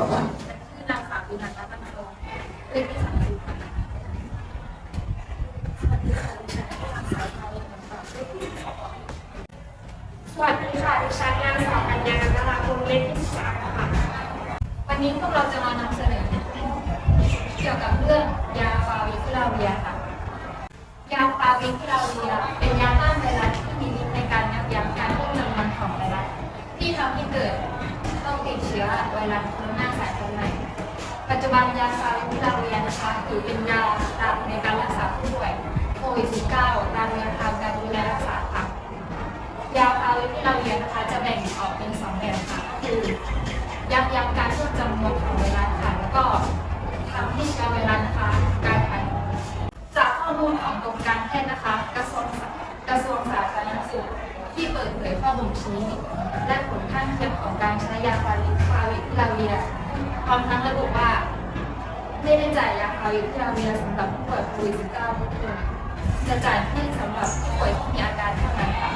ชื่อนางสาววินันท์รัตนโตเลขที่สามสิบค่ะสวัสดีค่ะดิฉันนางสาวกัญญาณราคงเลขที่สามค่ะวันนี้พวกเราจะมานำเสนอเกี่ยวกับเรื่องยาฟาวิพิลาเวียค่ะ ยาฟาวิพิลาเวียเป็นยาต้านไวรัสที่มีฤทธิ์ในการยับยั้งการเพิ่มจำนวนของไวรัสที่ทำให้เกิดต้องติดเชื้อไวรัสโคโรนา ปัจจุบันยาฟาวิพิลาเวียนะคะถือเป็นยาหลักในการรักษาผู้ป่วยโควิด -19 ตามแนวทางการดูแลรักษาค่ะ ยาฟาวิพิลาเวียนะคะจะแบ่งออกเป็นสองแบบค่ะ คือยับยั้งการเพิ่มจำนวนของไวรัสค่ะ แล้วก็ทำให้เชื้อไวรัสนะคะกลายพันธุ์จากข้อมูลของกรมการแพทย์นะคะ กระทรวงกระทรวงสาธารณสุขที่เปิดเผยข้อมูลชี้และผลข้างเคียงของการใช้ยาฟาวิฟาวิพิลาเวียพร้อมทั้งระบุว่า ไม่ได้จ่ายยาฟาวิพิลาเวียสำหรับผู้ป่วยโควิด -19 ทุกคนจะจ่ายให้สำหรับผู้ป่วยที่มีอาการเท่านั้นค่ะ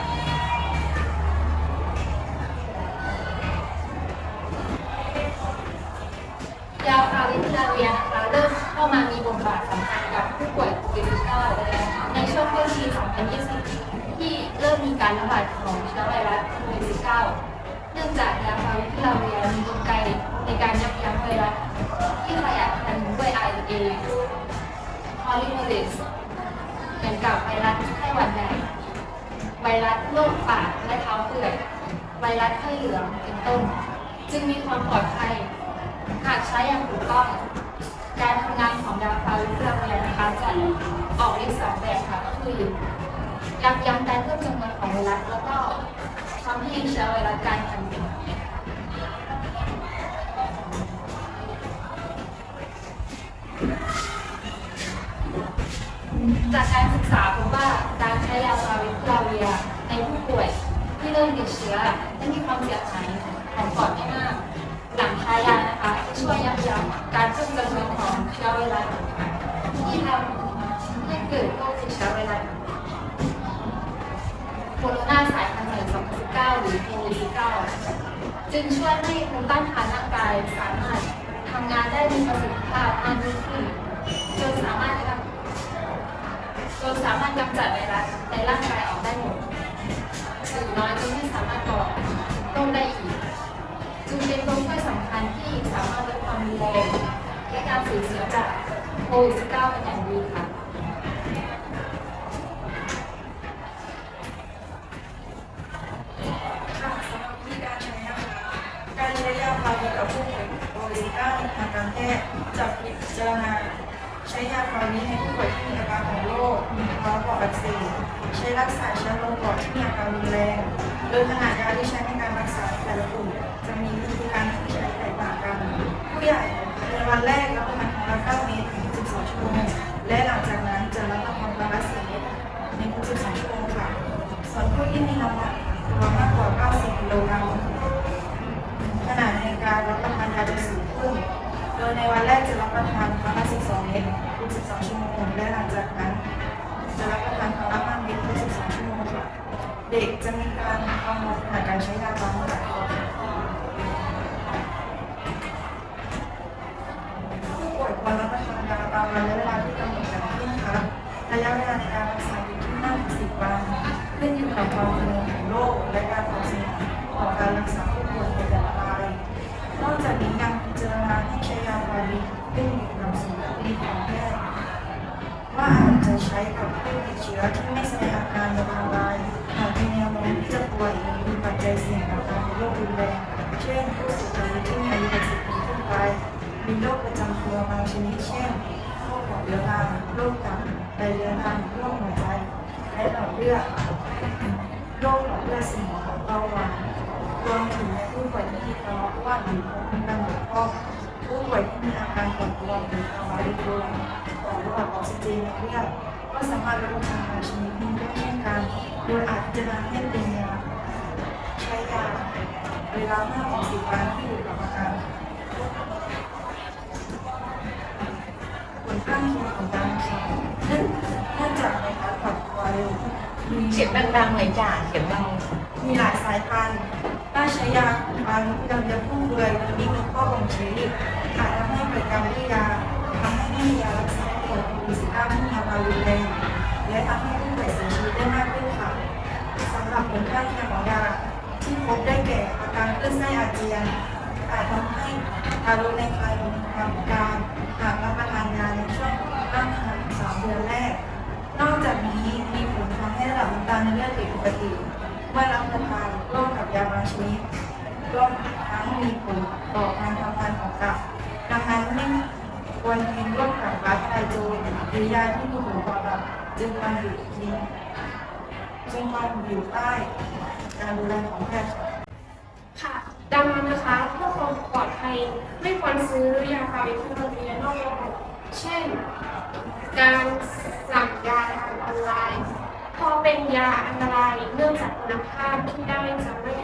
ยาฟาวิพิลาเวียนะคะเริ่มเข้ามามีบทบาทสำคัญกับผู้ป่วยโควิด -19 ในช่วงต้นปี 2020 ที่เริ่มมีการระบาดของเชื้อไวรัสโควิด -19 เนื่องจากยาฟาวิพิลาเวียมีกลไกในการยับยั้งไวรัสที่ขยาย polymerase เหมือนกับไวรัสไข้หวัดใหญ่ไวรัสโรคปากและเท้าเปื่อยไวรัสไข้เหลืองเป็นต้น จึงมีความปลอดภัย หากใช้อย่างถูกต้อง การทำงานของยาฟาวิพิลาเวียนะคะจะออกฤทธิ์สองแบบค่ะก็คือยับยั้งการเพิ่มจำนวนของไวรัสแล้วก็ทำให้เชื้อไวรัสกลายพันธุ์ จากการศึกษาพบว่าการใช้ยาฟาวิพิลาเวียในผู้ป่วยที่เริ่มติดเชื้อและมีความเสียหายของปอดไม่มาก หลังทายานะคะช่วยยับยั้งการเพิ่มจำนวนของเชื้อไวรัสที่ทำให้เกิดโรคติดเชื้อไวรัสโคโรนาสายพันธุ์ใหม่2019หรือโควิด19 จึงช่วยให้ภูมิต้านทานร่างกายสามารถทำงานได้มีประสิทธิภาพมากยิ่งขึ้นจนสามารถ จนสามารถกำจัดไวรัสในร่างกายออกได้หมดหรือน้อยจนไม่สามารถก่อโรคได้อีก จึงเป็นตัวช่วยสำคัญที่สามารถลดความรุนแรงและการสูญเสียจากโควิด -19 เป็นอย่างดีค่ะการใช้นะคะการใช้ยาฟาวิกับผู้ป่วยโควิด 19 ทางการแพทย์จะพิจารณา ช้ยาฟาวิให้ผู้ป่วยที่มีอาการของโรคภาวะปอดอักเสบใช้รักษาเชื้อลงปอดที่มีอาการรุนแรง โดยขนาดยาที่ใช้ในการรักษาแต่ละกลุ่มจะมี ยะเวลาในการรักษาอยู่ที่5-10วันขึ้นอยู่กับความรุนแรงของโรคและการตอบสนองของการรักษาผู้ป่วยในแต่ละรายนอกจากนี้ยังพิจารณาให้ใช้ยาฟาวิขึ้นอยู่กับสุขภาพของแพทย์ว่าอาจจะใช้กับผู้ติดเชื้อที่ไม่แสดงอาการในทางกายหากมีแนวโน้มที่จะป่วยหรือมีปัจจัยเสี่ยงต่อการเป็นโรครุนแรงเช่นผู้สูงอายุที่มีอายุ60ปีขึ้นไปมีโรคประจำตัวบางชนิดเช่น เลือดโรคหลอดเลือดสมองเบาหวานรวมถึงผู้ป่วยที่มีภาวะอ้วนหรือภูมิคุ้มกันบกพองผู้ป่วยที่มีอาการปวดตัวหรือภาวะริดรวนขอระดับออกซิเจนเลือดก็สามารถรับประทานยาชนิดนี้ได้เช่นกันโดยอาจจะนำให้เป็นยาใช้ยาเวลา5-10วันที่อยู่กับอาการผลข้างเคียงของการใช้ การปเร็วมีเสียงดังๆหน่อยจ้าเสียงเบามีหลายสายพันธุ์ถ้ใช้ยาบางที่เราจะพุ่งเบื่อโดยไม่มีข้อบ่งชี้อาจทำให้เกิดการดื้อยาทำให้ไม่มียารักษาปวดมีสิก้าที่มีความรุนแรงและทำให้ผู้ป่วยเสียชีวิตได้มากขึ้นค่ะสำหรับผลข้างเคียงของยาที่พบได้แก่อาการคลื่นไส้อาเจียนอาจทำให้ทารกในครรภ์มีความพิการหากรับประทานยาในช่วงตั้งครรภ์สามเดือนแรก นอกจากนี้ ระดับน้ำตาลในเลือดผิดปกติเมื่อรับประทานร่วมกับยาบางชนิดร่วมทั้งมีผลต่อการทำงานของตับดังนั้นไม่ควรกินร่วมกับบาสไตโจนหรือยาที่มีผลต่อตับจึงควรหยุดกินจึงควรอยู่ใต้การดูแลของแพทย์ค่ะ ดังนั้นนะคะเพื่อความปลอดภัยไม่ควรซื้อยาฟาวิพิลาเวียนอกระบบเช่น การสั่งยาทางออนไลน์ พอเป็นยาอันตรายเนื่องจากคุณภาพที่ได้จะไม่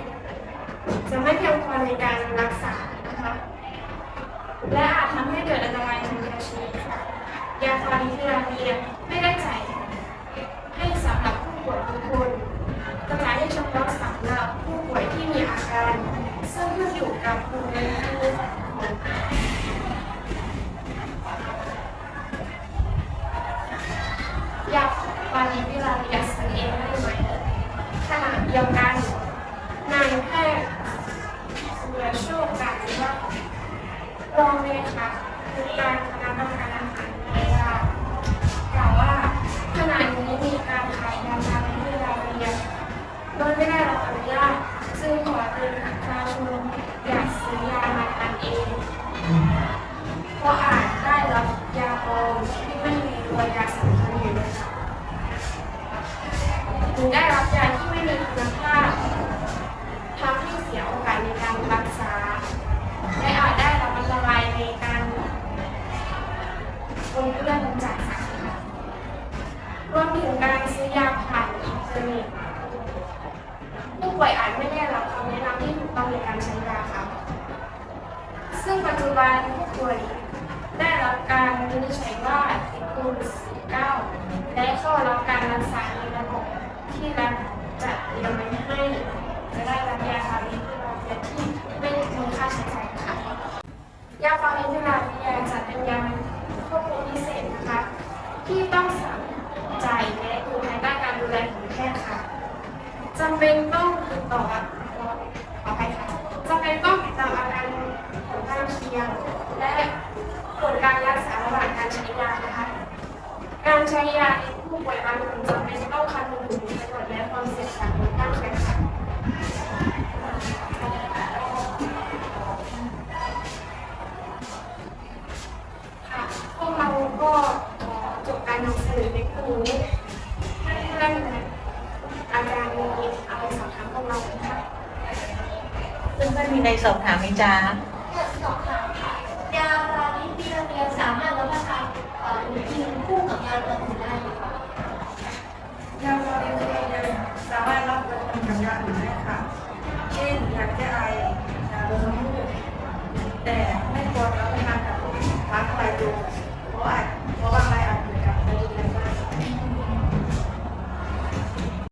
จะไม่เพียงพอในการรักษานะคะ และอาจทำให้เกิดอันตรายถึงชีวิตค่ะยาฟาวิพิลาเวียไม่ได้จ่ายให้สำหรับผู้ป่วยทุกคนกระจายให้เฉพาะสำหรับผู้ป่วยที่มีอาการ ซึ่งขึ้นอยู่กับภูมิคุ้มของ สุรโชคการว่ารองเลขาธิการคณะกรรมการอาหารและยากล่าวว่าขณะนี้มีการขายยาทาวิพิลาเรียโดยไม่ได้รับอนุญาตซึ่งขอเตือนประชาชนอย่าซื้อยามา บันผู้ป่วยได้รับการวินิจฉัยว่าติดโควิด19และเข้ารับการรักษาในระบบที่รัฐจัดเตรียมไว้ให้ จะได้รับยาฟาวิพิลาเวียที่ไม่มีค่าใช้จ่ายค่ะยาฟาวิพิลาเวียจัดเป็นยาควบคุมพิเศษนะคะ ที่ต้องสั่งจ่ายและอยู่ภายใต้การดูแลของแพทย์ค่ะจำเป็นต้องติดต่อกับขออภัยค่ะจำเป็นต้องติดตามอียงและผลการรักษาระหว่างการใช้ยานะคะ การใช้ยาในผู้ป่วยบางกลุ่มจำเป็นต้องคำนึงถึงประโยชน์และความเสี่ยงจากผลข้างเคียงค่ะค่ะพวกเราก็ขอจบการนำเสนอในครั้งนี้ให้เพื่อนๆอาจารย์มีอะไรสอบถามพวกเราไหมคะ เพื่อนๆมีในสอบถามไหมจ๊ะ สอบ ยาปราณิพิรเมียสามารถรับประทานหรือกินคู่กับยาตัอื่นได้ไหมคะยาฟาวิพิราเมียสามารถรับประทานกับยาอื่นได้ค่ะ เช่นยาแก้ไอยาลดน้ำ